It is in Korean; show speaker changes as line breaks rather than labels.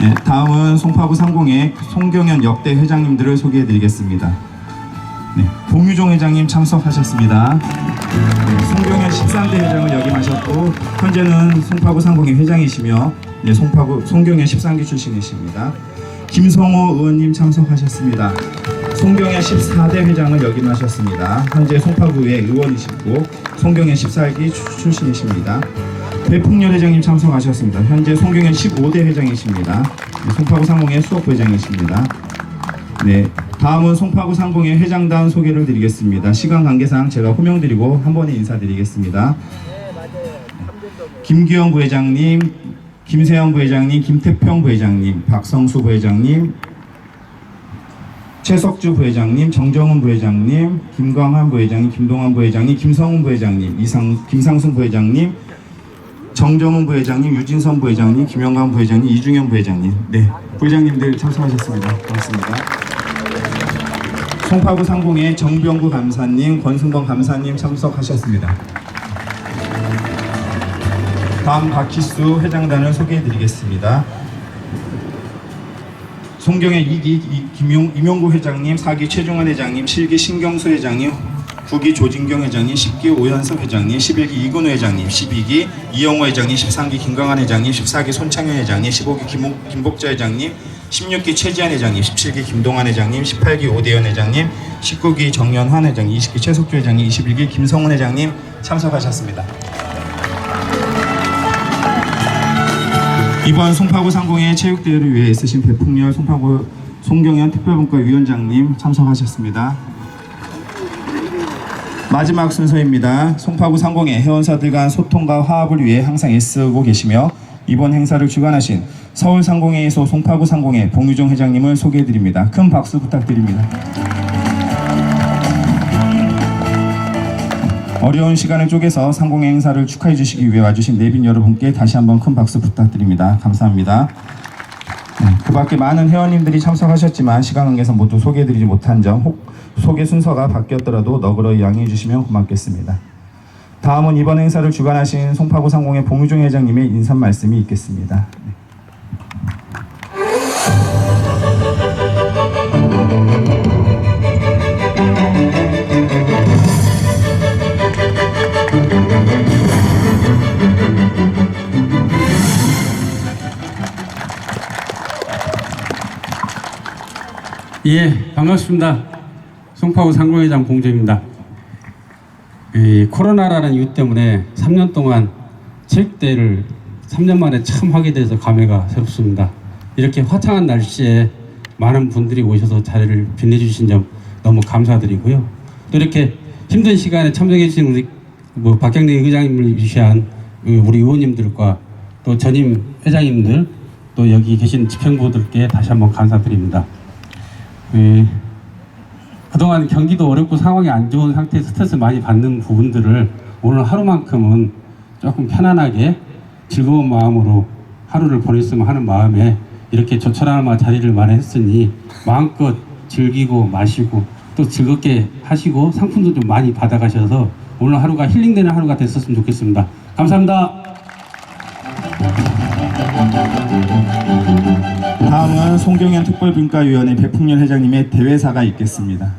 네, 다음은 송파구 상공의 송경현 역대 회장님들을 소개해드리겠습니다. 네, 봉유종 회장님 참석하셨습니다. 네, 송경현 13대 회장을 역임하셨고 현재는 송파구 상공의 회장이시며 네, 송파구 송경현 13기 출신이십니다. 김성호 의원님 참석하셨습니다. 송경현 14대 회장을 역임하셨습니다. 현재 송파구의 의원이시고 송경현 14기 출신이십니다. 배풍렬 회장님 참석하셨습니다. 현재 송경현 15대 회장이십니다. 네, 송파구 상공의 수석 회장이십니다. 네, 다음은 송파구 상공의 회장단 소개를 드리겠습니다. 시간 관계상 제가 호명드리고 한 번에 인사드리겠습니다. 김규영 부회장님, 김세현 부회장님, 김태평 부회장님, 박성수 부회장님, 최석주 부회장님, 정정훈 부회장님, 김광한 부회장님, 김동환 부회장님, 김성훈 부회장님, 이상 김상순 부회장님, 정정훈 부회장님, 유진선 부회장님, 김영관 부회장님, 이중현 부회장님, 네 부회장님들 참석하셨습니다. 고맙습니다. 송파구 상공의 정병구 감사님, 권순범 감사님 참석하셨습니다. 다음 박희수 회장단을 소개해드리겠습니다. 송경의 이기 이- 김용 임용구 회장님, 사기 최종환 회장님, 7기 신경수 회장님, 9기 조진경 회장님, 10기 오현석 회장님, 11기 이근우 회장님, 12기 이영호 회장님, 13기 김강한 회장님, 14기 손창현 회장님, 15기 김, 김복자 회장님, 16기 최지한 회장님, 17기 김동환 회장님, 18기 오대현 회장님, 19기 정연환 회장님, 20기 최석주 회장님, 21기 김성훈 회장님 참석하셨습니다. 이번 송파구 상공의 체육대회를 위해 쓰신 배풍렬 송파구 송경현 특별분과 위원장님 참석하셨습니다. 마지막 순서입니다. 송파구 상공의 회원사들 간 소통과 화합을 위해 항상 애쓰고 계시며 이번 행사를 주관하신 서울 상공회에서 송파구 상공회 봉유정 회장님을 소개해드립니다. 큰 박수 부탁드립니다. 어려운 시간을 쪼개서 상공회 행사를 축하해 주시기 위해 와주신 내빈 여러분께 다시 한번 큰 박수 부탁드립니다. 감사합니다. 네, 그 밖에 많은 회원님들이 참석하셨지만 시간 관계상 모두 소개해드리지 못한 점 혹 소개 순서가 바뀌었더라도 너그러 양해해 주시면 고맙겠습니다. 다음은 이번 행사를 주관하신 송파구 상공회 봉유종 회장님의 인사 말씀이 있겠습니다. 네.
예, 반갑습니다. 송파구 상공회장 봉조입니다. 이 코로나라는 이유 때문에 3년 동안 체육대회를 3년 만에 참 하게 돼서 감회가 새롭습니다. 이렇게 화창한 날씨에 많은 분들이 오셔서 자리를 빛내주신 점 너무 감사드리고요. 또 이렇게 힘든 시간에 참석해 주신 우리 뭐 박경래 의장님을 위시한 그 우리 의원님들과 또 전임 회장님들 또 여기 계신 집행부들께 다시 한번 감사드립니다. 예, 그동안 경기도 어렵고 상황이 안 좋은 상태에서 스트레스 많이 받는 부분들을 오늘 하루만큼은 조금 편안하게 즐거운 마음으로 하루를 보냈으면 하는 마음에 이렇게 조촐한 자리를 마련했으니 마음껏 즐기고 마시고 또 즐겁게 하시고 상품도 좀 많이 받아가셔서 오늘 하루가 힐링되는 하루가 됐었으면 좋겠습니다. 감사합니다.
송경현 특별분과위원회 배풍렬 회장님의 대회사가 있겠습니다.